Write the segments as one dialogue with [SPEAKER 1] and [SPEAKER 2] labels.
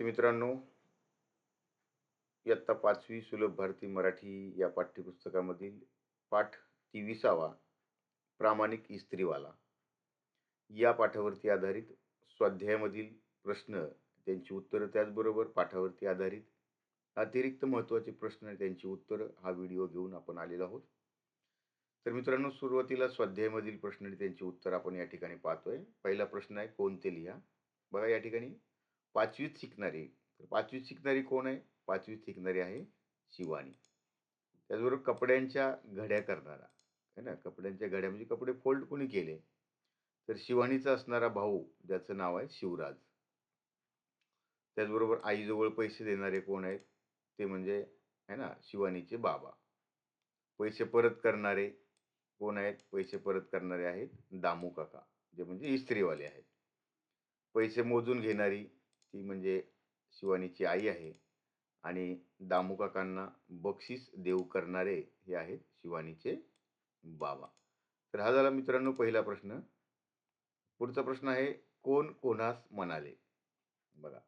[SPEAKER 1] विद्यार्थी मित्रांनो इयत्ता पाचवी सुलभ भारती मराठी या पाठ्यपुस्तकामधील पाठ तेविसावा प्रामाणिक इस्त्रीवाला. या पाठावरती आधारित स्वाध्यायामधील प्रश्न त्यांची उत्तरं त्याचबरोबर पाठावरती आधारित अतिरिक्त महत्त्वाचे प्रश्न आणि त्यांची उत्तरं हा व्हिडिओ घेऊन आपण आलेलो आहोत. तर मित्रांनो सुरुवातीला स्वाध्यायामधील प्रश्न आणि त्यांची उत्तर आपण या ठिकाणी पाहतोय. पहिला प्रश्न आहे कोणते लिहा? बघा या ठिकाणी. पाचवीत शिकणारी तर पाचवीत शिकणारी कोण आहे? पाचवीत शिकणारी आहे शिवानी. त्याचबरोबर कपड्यांच्या घड्या करणारा. है ना? कपड्यांच्या घड्या म्हणजे कपडे फोल्ड कोणी केले? तर शिवानीचा असणारा भाऊ ज्याचं नाव आहे शिवराज. त्याचबरोबर आईजवळ पैसे देणारे कोण आहेत? ते म्हणजे है ना? शिवानीचे बाबा. पैसे परत करणारे कोण आहेत? पैसे परत करणारे आहेत दामू काका जे म्हणजे इस्त्रीवाले आहेत. पैसे मोजून घेणारी ती म्हणजे शिवानीची आई आहे. आणि दामू काकांना बक्षीस देऊ करणारे हे आहेत शिवानीचे बाबा. तर हा झाला मित्रांनो पहिला प्रश्न. पुढचा प्रश्न आहे कोण कोणास म्हणाले? बघा.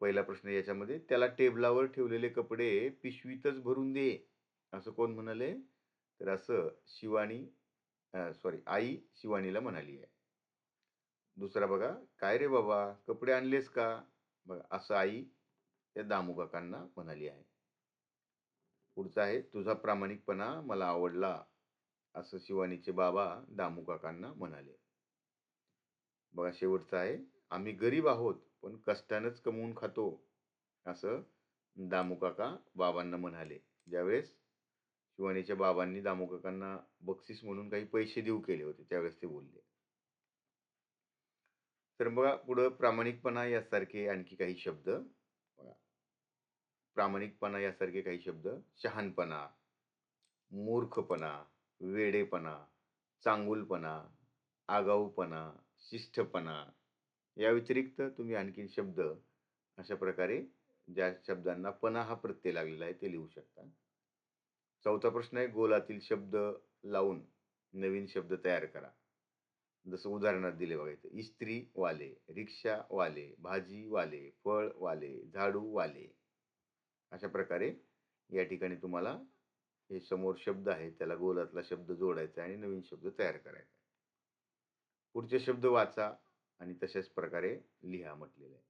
[SPEAKER 1] पहिला प्रश्न याच्यामध्ये त्याला टेबलावर ठेवलेले कपडे पिशवीतच भरून दे. असं कोण म्हणाले? तर असं शिवानी सॉरी आई शिवानीला म्हणाली आहे. दुसरा बघा काय रे बाबा कपडे आणलेस का? बघा असं आई त्या दामू काकांना म्हणाली आहे. पुढचा आहे तुझा प्रामाणिकपणा मला आवडला असं शिवानीचे बाबा दामू काकांना म्हणाले. बघा शेवटचं आहे आम्ही गरीब आहोत पण कष्टानंच कमवून खातो असं दामू काका बाबांना म्हणाले. ज्यावेळेस शिवानीच्या बाबांनी दामू काकांना बक्षीस म्हणून काही पैसे देऊ केले होते त्यावेळेस ते बोलले. तर बघा पुढं प्रामाणिकपणा यासारखे आणखी काही शब्द. प्रामाणिकपणा यासारखे काही शब्द. शहाणपणा मूर्खपणा वेडेपणा चांगुलपणा आगाऊपणा शिष्टपणा. या व्यतिरिक्त तुम्ही आणखीन शब्द अशा प्रकारे ज्या शब्दांना पणा हा प्रत्यय लागलेला आहे ते लिहू शकता. चौथा प्रश्न आहे गोलातील शब्द लावून नवीन शब्द तयार करा. जसं उदाहरणात दिले बघा इथं. इस्त्री वाले रिक्षा वाले भाजी वाले फळ वाले झाडू वाले. अशा प्रकारे या ठिकाणी तुम्हाला हे समोर शब्द आहे त्याला गोलातला शब्द जोडायचा आणि नवीन शब्द तयार करायचा पुढचे शब्द वाचा आणि तशाच प्रकारे लिहा म्हटलेलं आहे.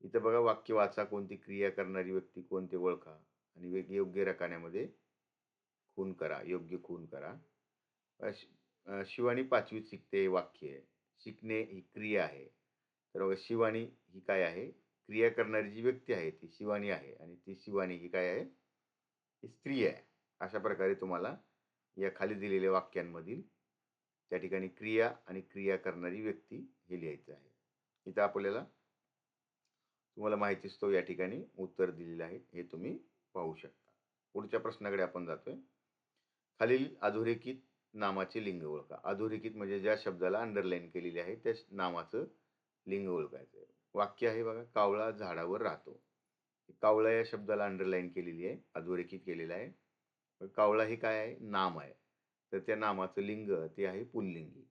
[SPEAKER 1] इथं बघा वाक्य वाचा कोणती क्रिया करणारी व्यक्ती कोणते ओळखा आणि वेग योग्य रकान्यामध्ये खून करा योग्य खून करा. शिवानी पाचवीत शिकते हे वाक्य आहे. शिकणे ही क्रिया आहे. तर बघा शिवानी ही काय आहे? क्रिया करणारी जी व्यक्ती आहे ती शिवानी आहे. आणि ती शिवानी ही काय आहे? ही स्त्री आहे. अशा प्रकारे तुम्हाला या खाली दिलेल्या वाक्यांमधील त्या ठिकाणी क्रिया आणि क्रिया करणारी व्यक्ती हे लिहायचं आहे. इथं आपल्याला तुम्हाला माहिती असतो या ठिकाणी उत्तर दिलेलं आहे. हे तुम्ही पाहू शकता. पुढच्या प्रश्नाकडे आपण जातोय. खालील अधोरेखित नामाचे लिंग ओळखा. अधोरेखित म्हणजे ज्या शब्दाला अंडरलाईन केलेली आहे त्या नामाचं लिंग ओळखायचं वाक्य आहे बघा कावळा झाडावर राहतो. कावळा या शब्दाला अंडरलाईन केलेली आहे अधोरेखित केलेलं आहे. कावळा हे काय आहे? नाम आहे. तर त्या नामाचं लिंग ते आहे पुल्लिंगी.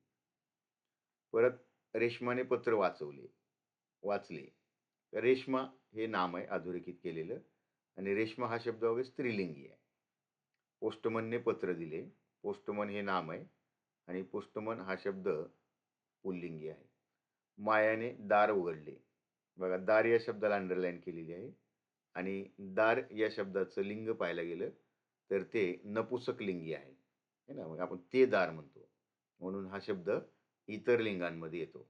[SPEAKER 1] परत रेशमाने पत्र वाचवले. वाचले. रेशमा हे नाम आहे अधोरेखित केलेलं. आणि रेशमा हा शब्द वगैरे स्त्रीलिंगी आहे. पोस्टमनने पत्र दिले. पोस्टमन हे नाम आहे आणि पोस्टमन हा शब्द पुल्लिंगी आहे. मायाने दार उघडले. बघा दार या शब्दाला अंडरलाईन केलेली आहे. आणि दार या शब्दाचं लिंग पाहायला गेलं तर ते नपुसक लिंगी आहे. है ना मग आपण ते दार म्हणतो. म्हणून हा शब्द इतर लिंगांमध्ये येतो.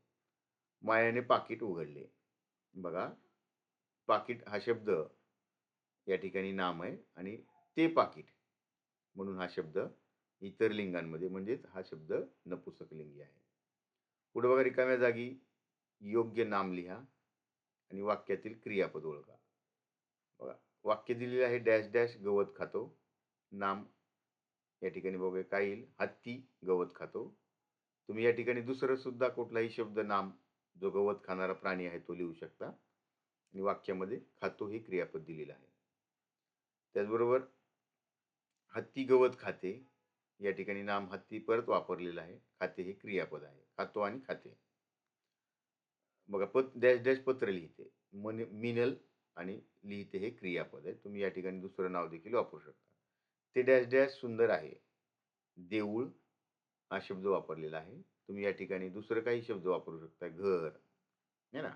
[SPEAKER 1] मायाने पाकिट उघडले. बघा पाकिट हा शब्द या ठिकाणी नाम आहे आणि ते पाकिट म्हणून हा शब्द इतर लिंगांमध्ये म्हणजेच हा शब्द नपुसकलिंगी आहे. पुढे बघा रिकाम्या जागी योग्य नाम लिहा आणि वाक्यातील क्रियापद ओळखा. बघा वाक्य दिलेले आहे डॅश डॅश गवत खातो. नाम या ठिकाणी बघूया काय येईल? हत्ती गवत खातो. तुम्ही या ठिकाणी दुसरं सुद्धा कुठलाही शब्द नाम जो गवत खाणारा प्राणी आहे तो लिहू शकता. आणि वाक्यामध्ये खातो हे क्रियापद दिलेलं आहे. त्याचबरोबर हत्ती गवत खाते. या ठिकाणी नाम हत्ती परत वापरलेलं आहे. खाते हे क्रियापद आहे. खातो आणि खाते. बघा पत डॅश डॅश पत्र लिहिते. मन मिनल आणि लिहिते हे क्रियापद आहे. तुम्ही या ठिकाणी दुसरं नाव देखील वापरू शकता. ते डॅश डॅश सुंदर आहे. देऊळ हा शब्द वापरलेला आहे. तुम्ही या ठिकाणी दुसरं काही शब्द वापरू शकता. घर. है ना?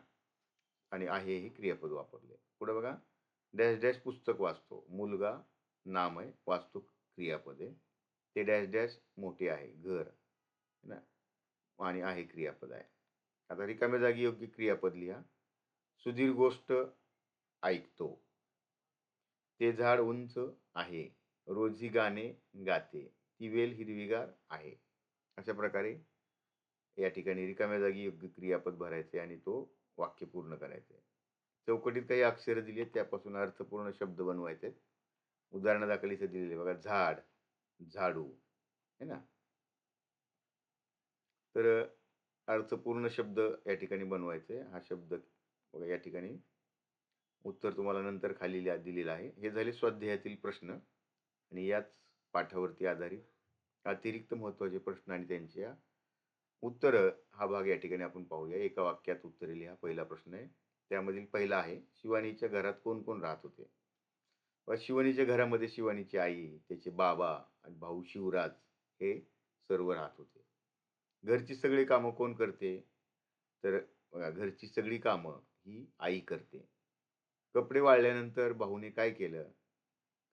[SPEAKER 1] आणि आहे हे क्रियापद वापरले. पुढे बघा. डॅश डॅश पुस्तक वाचतो. मुलगा नाम आहे. वाचतो क्रियापद. आहे ते डॅश डॅश मोठे आहे घर ना? आणि आहे क्रियापद आहे. आता रिकाम्या जागी योग्य क्रियापद लिहा. सुधीर गोष्ट ऐकतो. ते झाड उंच आहे. रोजी गाणे गाते. ती वेल हिरवीगार आहे. अशा प्रकारे या ठिकाणी रिकाम्या जागी योग्य क्रियापद भरायचे आणि तो वाक्य पूर्ण करायचे. चौकटीत काही अक्षरं दिली आहेत त्यापासून अर्थपूर्ण शब्द बनवायचे उदाहरणादाखल इथे दिलेले बघा झाड. झाडू है ना? तर अर्थपूर्ण शब्द या ठिकाणी बनवायचे. हा शब्द बघा या ठिकाणी उत्तर तुम्हाला नंतर खाली दिलेलं आहे. हे झाले स्वाध्यायातील प्रश्न. आणि याच पाठावरती आधारित अतिरिक्त महत्त्वाचे प्रश्न आणि त्यांच्या उत्तर हा भाग या ठिकाणी आपण पाहूया. एका वाक्यात उत्तरे लिहा. पहिला प्रश्न आहे. त्यामधील पहिला आहे शिवानीच्या घरात कोण कोण राहत होते? व शिवानीच्या घरामध्ये शिवानीची आई त्याचे बाबा आणि भाऊ शिवराज हे सर्व राहत होते. घरची सगळी कामं कोण करते? तर घरची सगळी कामं ही आई करते. कपडे वाळल्यानंतर भाऊने काय केलं?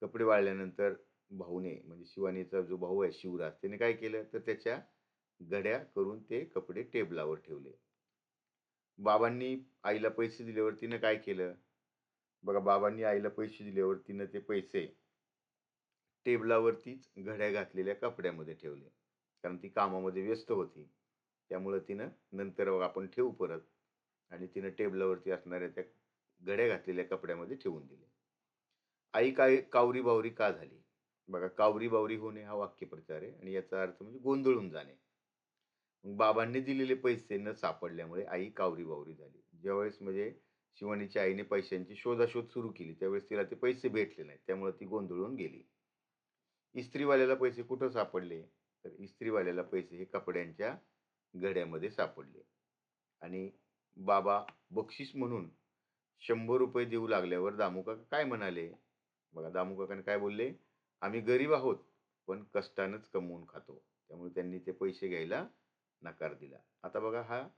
[SPEAKER 1] कपडे वाळल्यानंतर भाऊने म्हणजे शिवानीचा जो भाऊ आहे शिवराज त्याने काय केलं? तर त्याच्या घड्या करून ते कपडे टेबलावर ठेवले. बाबांनी आईला पैसे दिल्यावर तिनं काय केलं? बघा बाबांनी आईला पैसे दिल्यावर तिनं ते पैसे टेबलावरतीच घड्या घातलेल्या कपड्यामध्ये ठेवले. कारण ती कामामध्ये व्यस्त होती. त्यामुळं तिनं नंतर आपण ठेवू परत. आणि तिनं टेबलावरती असणाऱ्या त्या घड्या घातलेल्या कपड्यामध्ये ठेवून दिले. आई काय कावरी बावरी का झाली? बघा कावरी बावरी होणे हा वाक्यप्रचार आहे आणि याचा अर्थ म्हणजे गोंधळून जाणे. मग बाबांनी दिलेले पैसे न सापडल्यामुळे आई कावरी बावरी झाली. ज्यावेळेस म्हणजे शिवानीच्या आईने पैशांची शोधाशोध सुरू केली त्यावेळेस तिला ते पैसे भेटले नाहीत. त्यामुळे ती गोंधळून गेली. इस्त्रीवाल्याला पैसे कुठं सापडले? तर इस्त्रीवाल्याला पैसे हे कपड्यांच्या घड्यामध्ये सापडले. आणि बाबा बक्षीस म्हणून शंभर रुपये देऊ लागल्यावर दामुकाका काय म्हणाले? बघा दामुकाकाने काय बोलले? आम्ही गरीब आहोत पण कष्टानंच कमवून खातो. त्यामुळे त्यांनी ते पैसे घ्यायला नकार दिला. आता बघा हा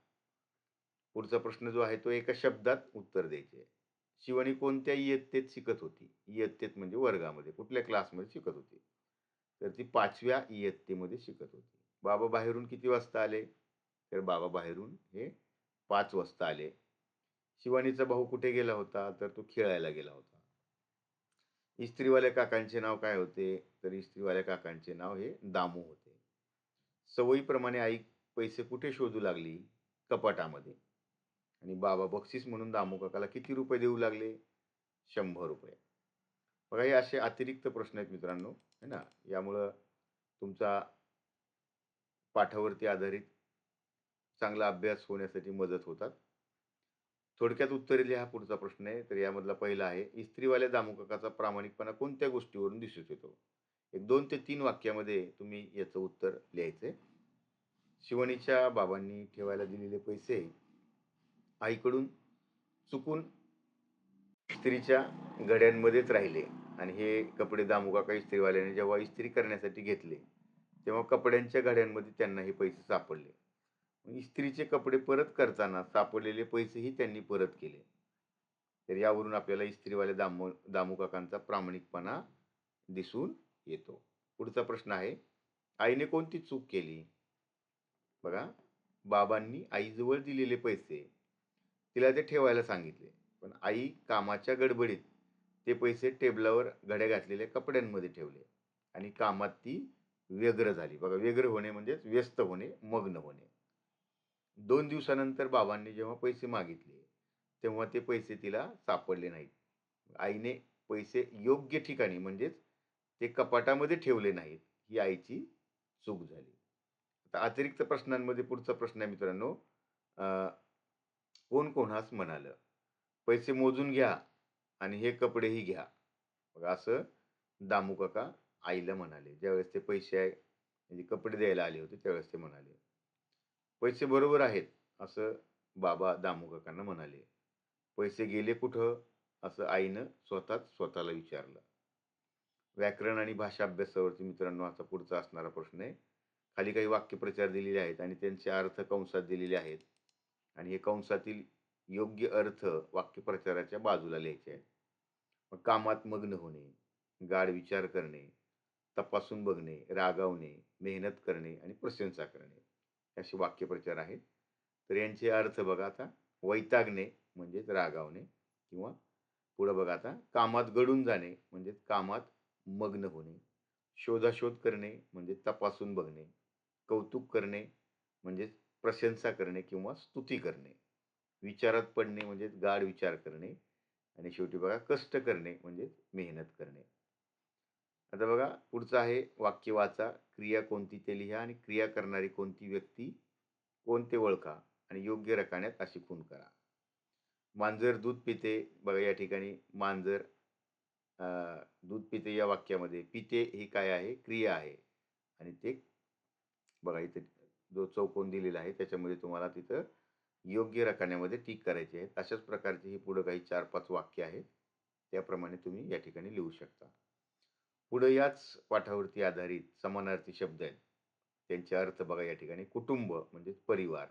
[SPEAKER 1] पुढचा प्रश्न जो आहे तो एका शब्दात उत्तर द्यायचे शिवानी कोणत्या इयत्तेत शिकत होती. इयत्तेत म्हणजे वर्गामध्ये कुठल्या क्लासमध्ये शिकत होती? तर ती पाचव्या इयत्तेमध्ये शिकत होती. बाबा बाहेरून किती वाजता आले? तर बाबा बाहेरून हे पाच वाजता आले. शिवानीचा भाऊ कुठे गेला होता? तर तो खेळायला गेला होता. इस्त्रीवाल्या काकांचे नाव काय होते? तर इस्त्रीवाल्या काकांचे नाव हे दामू होते. सवयीप्रमाणे आई पैसे कुठे शोधू लागली? कपाटामध्ये. आणि बाबा बक्षीस म्हणून दामू काकाला किती रुपये देऊ लागले? शंभर रुपये. बघा हे असे अतिरिक्त प्रश्न आहेत मित्रांनो है ना? यामुळं तुमचा पाठावरती आधारित चांगला अभ्यास होण्यासाठी मदत होतात. थोडक्यात उत्तरे लिहा पुढचा प्रश्न आहे तर यामधला पहिला आहे इस्त्रीवाल्या दामुकाकाचा प्रामाणिकपणा कोणत्या गोष्टीवरून दिसून येतो? एक दोन ते तीन वाक्यामध्ये तुम्ही याचं उत्तर लिहायचं आहे शिवणीच्या बाबांनी ठेवायला दिलेले पैसे आईकडून चुकून स्त्रीच्या गड्यांमध्येच राहिले. आणि हे कपडे दामुकाका इस्त्रीवाल्याने जेव्हा इस्त्री करण्यासाठी घेतले तेव्हा कपड्यांच्या गाड्यांमध्ये त्यांना हे पैसे सापडले. इस्त्रीचे कपडे परत करताना सापडलेले पैसेही त्यांनी परत केले. तर यावरून आपल्याला इस्त्रीवाल्या दामो दामुकाकांचा प्रामाणिकपणा दिसून येतो. पुढचा प्रश्न आहे आईने कोणती चूक केली? बघा बाबांनी आईजवळ दिलेले पैसे तिला ते ठेवायला सांगितले. पण आई कामाच्या गडबडीत ते पैसे टेबलावर घड्या घातलेल्या कपड्यांमध्ये ठेवले. आणि कामात ती व्यग्र झाली. बघा व्यग्र होणे म्हणजेच व्यस्त होणे मग्न होणे. दोन दिवसानंतर बाबांनी जेव्हा पैसे मागितले तेव्हा ते पैसे तिला सापडले नाहीत. आईने पैसे योग्य ठिकाणी म्हणजेच ते कपाटामध्ये ठेवले नाहीत ही आईची चूक झाली. आता अतिरिक्त प्रश्नांमध्ये पुढचा प्रश्न आहे मित्रांनो. कोण कोणास म्हणालं पैसे मोजून घ्या आणि हे कपडेही घ्या. बघा असं दामू काका आईला म्हणाले. ज्यावेळेस ते पैसे आहे म्हणजे कपडे द्यायला आले होते त्यावेळेस ते म्हणाले. पैसे बरोबर आहेत असं बाबा दामू काकांना म्हणाले. पैसे गेले कुठं? असं आईनं स्वतःच स्वतःला विचारलं. व्याकरण आणि भाषा अभ्यासावरती मित्रांनो आता पुढचा असणारा प्रश्न आहे. खाली काही वाक्यप्रचार दिलेले आहेत आणि त्यांचे अर्थ कंसात दिलेले आहेत. आणि हे कंसातील योग्य अर्थ वाक्यप्रचाराच्या बाजूला लिहायचे आहेत. कामात मग्न होणे गाढ विचार करणे तपासून बघणे रागावणे मेहनत करणे आणि प्रशंसा करणे. असे वाक्यप्रचार आहेत. तर यांचे अर्थ बघा आता. वैतागणे म्हणजेच रागावणे किंवा पुढं बघा आता. कामात गडून जाणे म्हणजेच कामात मग्न होणे. शोधाशोध करणे म्हणजे तपासून बघणे. कौतुक करणे म्हणजेच प्रशंसा करणे किंवा स्तुती करणे. विचारात पडणे म्हणजेच गाढ विचार करणे. आणि शेवटी बघा कष्ट करणे म्हणजे मेहनत करणे. आता बघा पुढचं आहे वाक्य वाचा क्रिया कोणती ते लिहा आणि क्रिया करणारी कोणती व्यक्ती कोणते ओळखा आणि योग्य रकाण्यात अशी खून करा. मांजर दूध पिते बघा या ठिकाणी मांजर दूध पिते या वाक्यामध्ये. पिते ही काय आहे? क्रिया आहे. आणि ते बघा इथे जो चौकोन दिलेला आहे त्याच्यामध्ये तुम्हाला तिथं योग्य रकान्यामध्ये टीक करायची आहेत अशाच प्रकारचे ही पुढं काही चार पाच वाक्य आहेत त्याप्रमाणे तुम्ही या ठिकाणी लिहू शकता. पुढं याच पाठावरती आधारित समानार्थी शब्द आहेत. त्यांचे अर्थ बघा या ठिकाणी. कुटुंब म्हणजेच परिवार.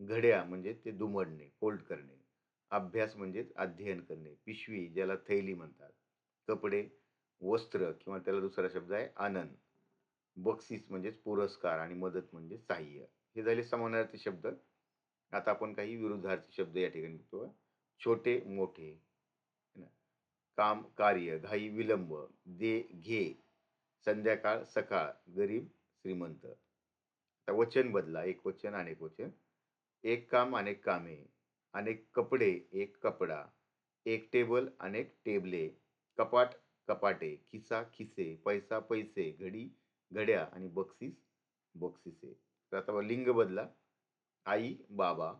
[SPEAKER 1] घड्या म्हणजे ते दुमडणे फोल्ड करणे. अभ्यास म्हणजेच अध्ययन करणे. पिशवी ज्याला थैली म्हणतात. कपडे वस्त्र किंवा त्याला दुसरा शब्द आहे आनंद. बक्षीस म्हणजेच पुरस्कार आणि मदत म्हणजे साह्य हे झाले समानार्थी शब्द. आता आपण काही विरुद्धार्थी शब्द या ठिकाणी बघतो छोटे मोठे ना? काम कार्य घाई विलंब दे घे संध्याकाळ सकाळ गरीब श्रीमंत. आता वचन बदला एक वचन अनेक वचन. एक काम अनेक कामे अनेक कपडे एक कपडा एक टेबल अनेक टेबले कपाट कपाटे खिसा खिसे पैसा पैसे घडी घड्या आणि बक्षीस बक्षिसे. तर आता लिंग बदला. आई बाबा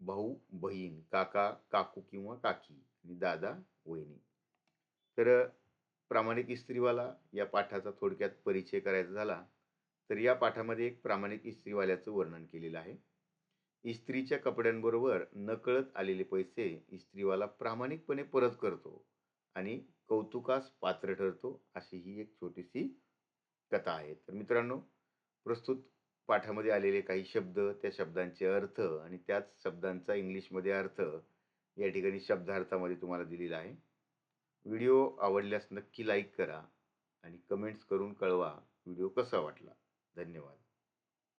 [SPEAKER 1] भाऊ बहीण काका काकू किंवा काकी आणि दादा वहिनी. तर प्रामाणिक इस्त्रीवाला या पाठाचा थोडक्यात परिचय करायचा झाला तर या पाठामध्ये एक प्रामाणिक इस्त्रीवाल्याचं वर्णन केलेलं आहे. इस्त्रीच्या कपड्यांबरोबर नकळत आलेले पैसे इस्त्रीवाला प्रामाणिकपणे परत करतो आणि कौतुकास पात्र ठरतो अशी ही एक छोटीशी कथा आहे. तर मित्रांनो प्रस्तुत पाठामध्ये आलेले काही शब्द त्या शब्दांचे अर्थ आणि त्याच शब्दांचा इंग्लिशमध्ये अर्थ या ठिकाणी शब्दार्थामध्ये तुम्हाला दिलेला आहे. व्हिडिओ आवडल्यास नक्की लाईक करा आणि कमेंट्स करून कळवा. व्हिडिओ कसा वाटला? धन्यवाद.